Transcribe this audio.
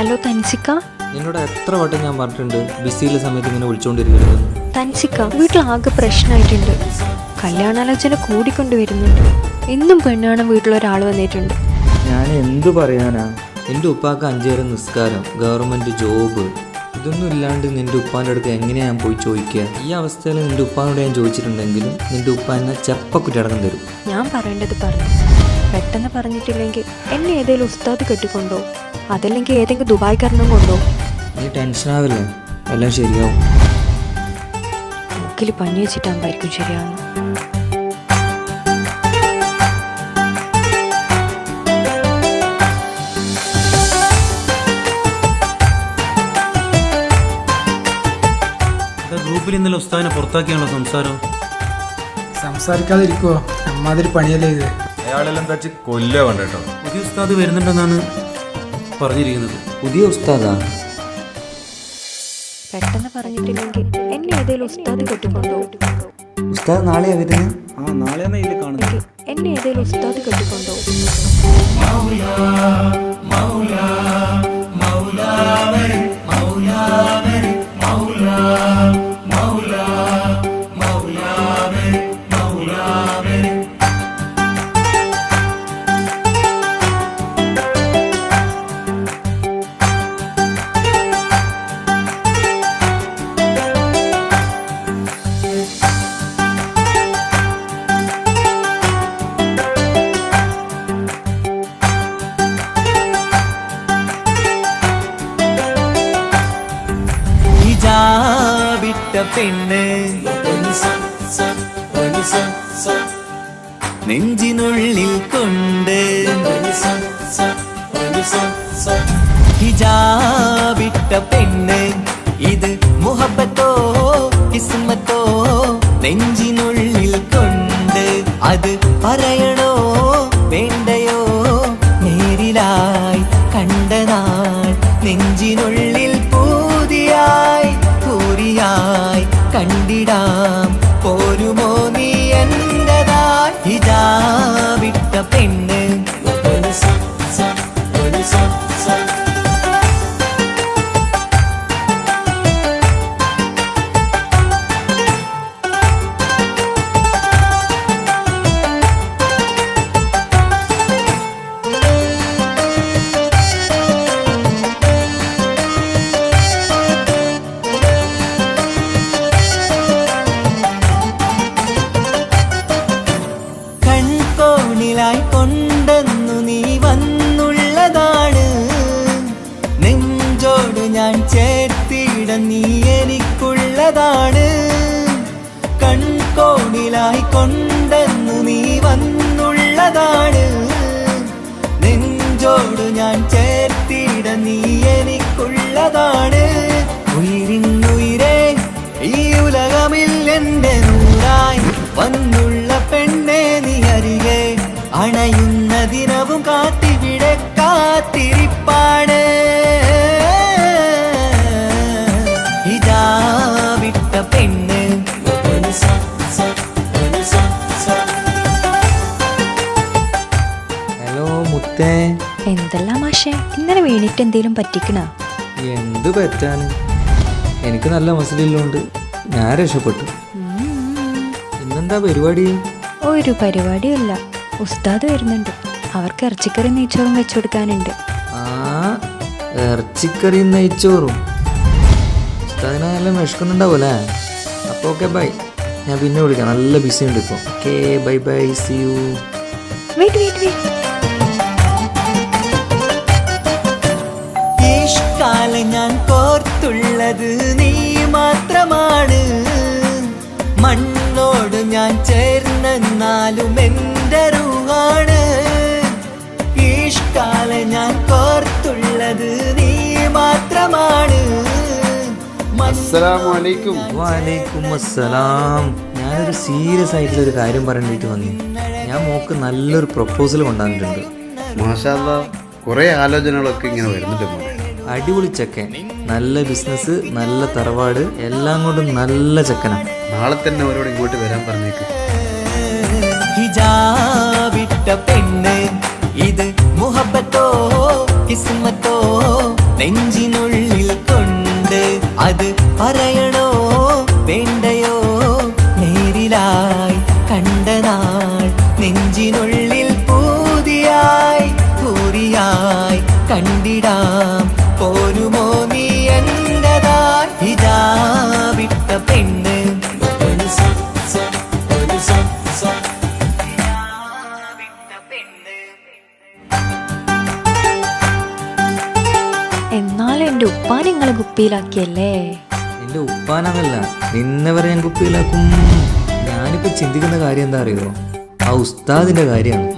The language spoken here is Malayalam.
ഹലോ തൻസിക്ക. നിന്നോട് എത്ര വട്ടം ഞാൻ പറഞ്ഞിട്ടുണ്ട് ബിസിയിലെ സമയത്ത് ഇങ്ങനെ വിളിച്ചുകൊണ്ടിരിക്കരുത് തൻസിക്ക വീട്ടിലാകെ പ്രശ്നമായിട്ടുണ്ട് കല്യാണാലോചന കൂടിക്കൊണ്ട് വരുന്നുണ്ട് എന്നും പെണ്ണാണ് വീട്ടിലൊരാൾ വന്നിട്ടുണ്ട്. ഞാൻ എന്തു പറയാനാ? എന്റെ ഉപ്പാക്ക് അഞ്ചേരം നിസ്കാരം ഗവൺമെന്റ് ജോബ് ഇതൊന്നും ഇല്ലാണ്ട് നിന്റെ ഉപ്പാന്റെ അടുത്ത് എങ്ങനെയാ ഞാൻ പോയി ചോദിക്കുക? ഈ അവസ്ഥയിൽ നിന്റെ ഉപ്പാനോട് ഞാൻ ചോദിച്ചിട്ടുണ്ടെങ്കിലും നിന്റെ ഉപ്പ എന്നെ ചെപ്പക്കുറ്റി അടക്കം തരും. ഞാൻ പറയേണ്ടത് പറഞ്ഞു. പെട്ടെന്ന് പറഞ്ഞിട്ടില്ലെങ്കിൽ എന്നെ ഏതെങ്കിലും ഉസ്താദ് കെട്ടിക്കൊണ്ടോ? അതല്ലെങ്കിൽ ഏതെങ്കിലും ദുബായ്ക്കാരനും കൊണ്ടോ? നീ ടെൻഷൻ ആവില്ലേ? എല്ലാം ശരിയാവും. മൂക്കിൽ പഞ്ഞി വെച്ചിട്ടാകുമ്പോഴായിരിക്കും ശരിയാവുന്നു ഗ്രൂപ്പിൽ ഇന്നലെ ഉസ്താദിനെ പുറത്താക്കിയാണല്ലോ സംസാരം? സംസാരിക്കാതിരിക്കുവോ അമ്മാതിരി പണിയല്ലേ ഇത് അയാളെല്ലാം തച്ച് കൊല്ല വേണ്ട കേട്ടോ പുതിയ ഉസ്താദ് വരുന്നുണ്ടെന്നാണ് പറഞ്ഞിരിക്കുന്നത്. പുതിയ ഉസ്താദാണ്. പെട്ടെന്ന് പറഞ്ഞിട്ടില്ലെങ്കിൽ എന്നെ ഏതെങ്കിലും ഉസ്താദ് കെട്ടിക്കൊണ്ടോ? ഉസ്താദ് നാളെയാ വരുന്നത് ആ നാളെ ഇതിൽ കാണുന്നത്. എന്നെ ഏതെങ്കിലും ഉസ്താദ് കെട്ടിക്കൊണ്ടോ? പെണ്ണ് നെഞ്ചിനുള്ളിൽ കൊണ്ട് ഹിജാബിട്ട പെണ്ണ്. ഇത് മുഹബത്തോ കിസ്മത്തോ നെഞ്ചിനുള്ളിൽ കൊണ്ട്. അത് പറയണോ sun, sun. നെഞ്ചോട് ഞാൻ ചേർത്തിട നീ എനിക്കുള്ളതാണ്. ഉയിരിന്നുയിരേ ഈ ഉലകമിൽ എന്റെ നൂറായി വന്നുള്ള വീണിട്ട് എന്തേലും പറ്റിക്കണ? എന്ത് പറ്റാന്? എനിക്ക് നല്ല മസിലുള്ളതുകൊണ്ട് ഞാൻ രക്ഷപ്പെട്ടു. ഇന്നെന്താ പരിപാടി? ഒരു പരിപാടിയല്ല ഉസ്താദ് വരുന്നുണ്ട്. അവർക്ക് ഇറച്ചിക്കറി നെയ്ച്ചോറും വെച്ചു കൊടുക്കാനുണ്ട്. ആ ഇറച്ചിക്കറി നെയ്ച്ചോറും. ഉസ്താദിനെ നല്ല വിഷക്കുന്നുണ്ടാവൂലേ അപ്പോൾ ഓക്കെ ബൈ. ഞാൻ പിന്നെ വിളിക്കാം. നല്ല ബിസി ഉണ്ട് ഇപ്പോൾ okay bye bye. See you wait കോർത്തുള്ളത് നീ മാത്രമാണ്. മണ്ണോട് ഞാൻ ചേർന്നെന്നാലും എന്റെ റൂഹാണ്. ഈഷ്കാല ഞാൻ കോർത്തുള്ളത് നീ മാത്രമാണ്. അസ്സലാമലൈക്കും വാലേക്കും അസ്സലാം. ഞാനൊരു സീരിയസ് ആയിട്ടുള്ള ഒരു കാര്യം പറയാനായിട്ട് വന്നു. ഞാൻ മോക്ക് നല്ലൊരു പ്രപ്പോസൽ കൊണ്ടുവന്നിട്ടുണ്ട്. മാഷാ കുറെ ആലോചനകളൊക്കെ ഇങ്ങനെ വരുന്നുണ്ട് മോനെ. അടിപൊളി ചെക്കൻ. നല്ല ബിസിനസ് നല്ല തറവാട് എല്ലാം കൊണ്ടും നല്ല ചെക്കനാണ്. നാളെ തന്നെ അവരോട് ഇങ്ങോട്ട് വരാൻ പറഞ്ഞേക്ക്. ഹിജാബിട്ട പെണ്ണ്. ഇത് മുഹബത്തോ കിസ്മത്തോ നെഞ്ചിനുള്ളിൽ കൊണ്ട് അത് പറയണോ? എന്നാലും എന്റെ ഉപ്പാൻ നിങ്ങളെ കുപ്പിയിലാക്കിയല്ലേ? എന്റെ ഉപ്പാനാണല്ല നിന്നെ വരെ ഞാൻ കുപ്പിയിലാക്കും. ഞാനിപ്പോ ചിന്തിക്കുന്ന കാര്യം എന്താ അറിയോ ആ ഉസ്താദിന്റെ കാര്യമാണ്